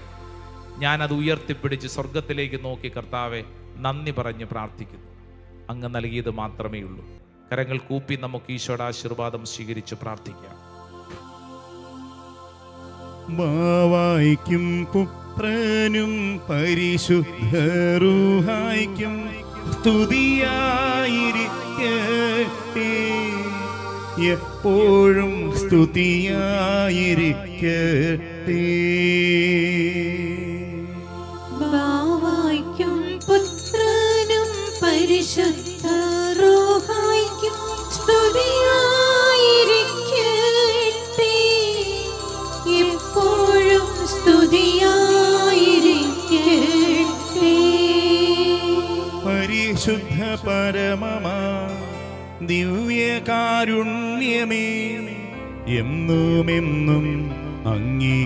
ഞാനത് ഉയർത്തിപ്പിടിച്ച് സ്വർഗത്തിലേക്ക് നോക്കി കർത്താവെ നന്ദി പറഞ്ഞ് പ്രാർത്ഥിക്കുന്നു. അങ്ങ് നൽകിയത് മാത്രമേ ഉള്ളൂ. കരങ്ങൾ കൂപ്പി നമുക്ക് ഈശോയുടെ ആശീർവാദം സ്വീകരിച്ച് പ്രാർത്ഥിക്കാം. ബാവായിക്കും പുത്രനും പരിശുദ്ധറുഹായിക്കും സ്തുതിയായിരിക്കട്ടെ. എപ്പോഴും സ്തുതിയായിരിക്കട്ടെ. പരമമാ ദിവ്യകാരുണ്യമേ എന്നുമെന്നും അംഗീകാരാധന.